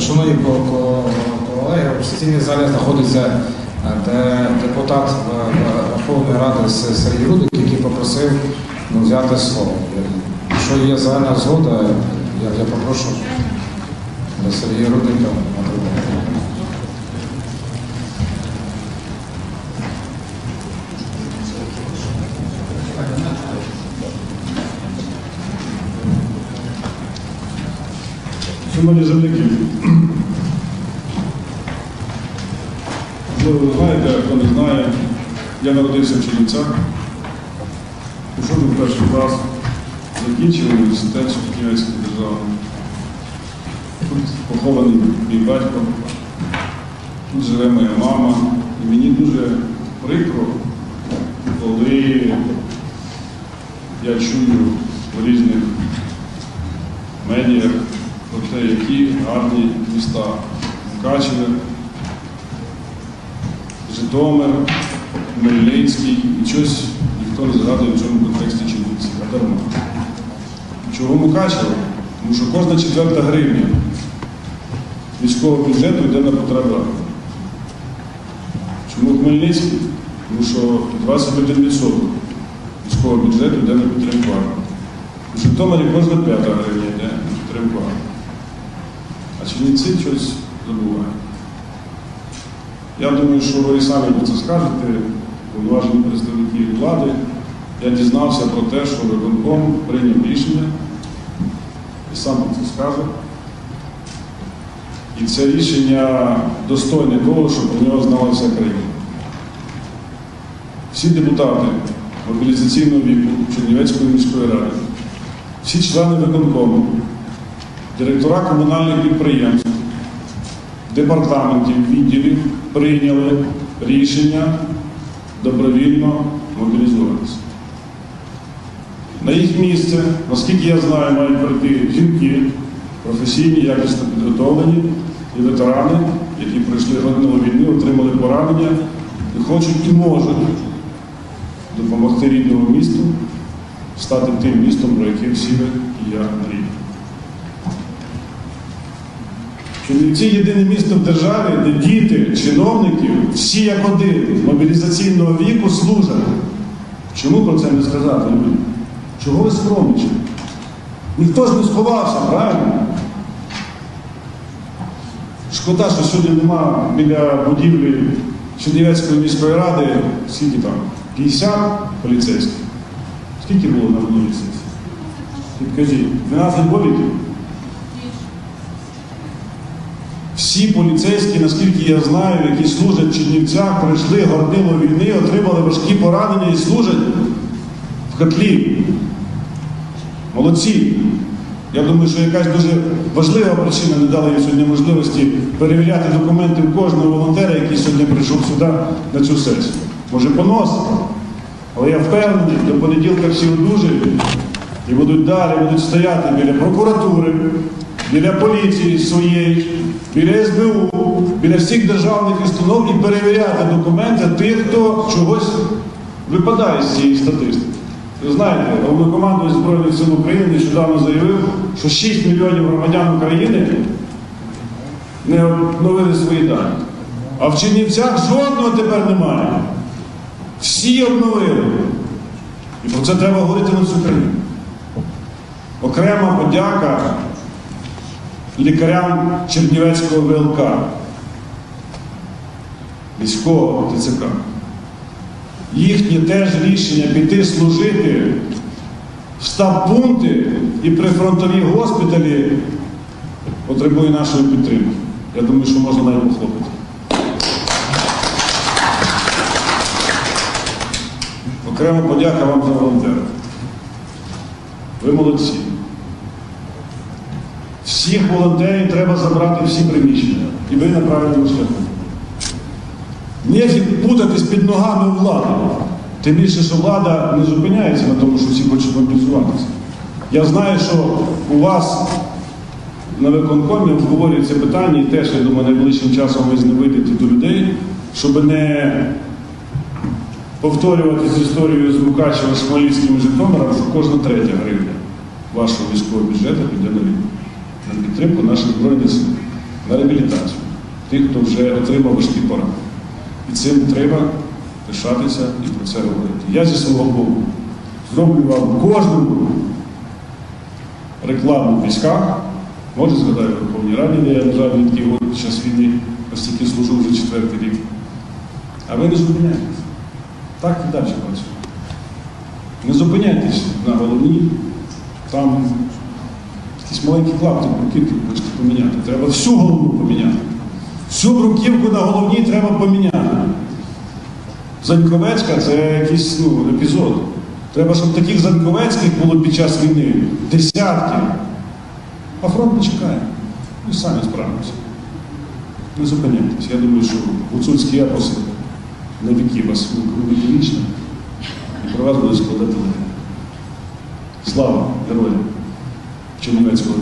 Шановні ко- ко- колеги, в сесійній залі знаходиться е, депутат е, е, Верховної Ради Сергій Рудик, який попросив ну, взяти слово. Якщо є загальна згода, я, попрошу Сергія Рудика на трибуну. Шановні земляки, ви знаєте, хто не знає, я народився в Чернівцях, пішов в перший клас, закінчив університет Чернівецької держави. Тут похований мій батько, тут живе моя мама. І мені дуже прикро, коли я чую в різних медіях про те, які гарні міста Мукачеве, Житомир, Хмельницький, і щось ніхто не згадує в цьому контексті Чернівці, а дарма. Чого Мукачево? Тому що кожна четверта гривня міського бюджету йде на потреби. Чому Хмельницький? Тому що 21% міського бюджету йде на підтримку армії. У Житомирі кожна п'ята гривня йде на підтримку армії. А Чернівці щось забувають. Я думаю, що ви самі про це скажете, повноважені представники влади. Я дізнався про те, що виконком прийняв рішення і сам про це скаже. І це рішення достойне того, щоб про нього знала вся країна. Всі депутати мобілізаційного віку Чернівецької міської ради, всі члени виконкому, директора комунальних підприємств, департаментів, відділів прийняли рішення добровільно мобілізуватися. На їх місце, наскільки я знаю, мають прийти жінки, професійні, якісно підготовлені і ветерани, які пройшли годину війни, отримали поранення і хочуть і можуть допомогти рідному місту стати тим містом, про яке всі ви і я мріємо. Чернівці єдине місто в державі, де діти, чиновники, всі як один мобілізаційного віку служать. Чому про це не сказати? Чого ви скромничаєте? Ніхто ж не сховався, правильно? Шкода, що сьогодні нема біля будівлі Чернівецької міської ради, скільки там? 50 поліцейських. Скільки було на минулій сесії? Підкажіть, 12 болітів? Всі поліцейські, наскільки я знаю, які служать в Чернівцях, пройшли горнило війни, отримали важкі поранення і служать в котлі. Молодці. Я думаю, що якась дуже важлива причина не дала їм сьогодні можливості перевіряти документи кожного волонтера, який сьогодні прийшов сюди на цю сесію. Може поносити. Але я впевнений, до понеділка всі одужають і будуть далі, будуть стояти біля прокуратури, біля поліції своєї, біля СБУ, біля всіх державних установ і перевіряти документи тих, хто чогось випадає з цієї статистики. Ви знаєте, головнокомандувач Збройних сил України нещодавно заявив, що 6 мільйонів громадян України не обновили свої дані. А в Чернівцях жодного тепер немає. Всі обновили. І про це треба говорити на всю країну. Окрема подяка лікарям Чернівецького ВЛК, військового ТЦК. Їхнє теж рішення піти служити в стаб-пункти і прифронтові госпіталі потребує нашої підтримки. Я думаю, що можна навіть похлопати. Окрема подяка вам за волонтерів. Ви молодці. Всіх волонтерів треба забрати всі приміщення. І ви на правильному шляху. Нефіг путатись під ногами влади. Тим більше, що влада не зупиняється на тому, що всі хочуть мобілізуватися. Я знаю, що у вас на виконкомі обговорюється питання, і теж, я думаю, найближчим часом ви зневидите до людей, щоб не повторювати з історією з Мукачева, з Хмельницьким Житомиром, що кожна третя гривня вашого військового бюджету піде на війну, на підтримку наших збройних сил. на реабілітацію тих, хто вже отримав важкі поранення. І цим треба пишатися і про це говорити. Я зі свого боку зроблю вам кожному рекламу в військах. Може, згадаю в Верховній Раді, де я, жаль, не такий під час війни, оскільки служу вже четвертий рік. А ви не зупиняйтесь. Так і далі працює. Не зупиняйтесь на головні, там якісь маленькі клапти бруківки хочете поміняти. Треба всю голову поміняти. Всю бруківку на головній треба поміняти. Заньковецька це якийсь ну, епізод. Треба, щоб таких Заньковецьких було під час війни десятки. А фронт не чекає. Ми самі справимося. Не зупиняйтесь. Я думаю, що гуцульські епоси на віки вас вічно. І про вас будуть складати легенди. Слава героям Tinha um médico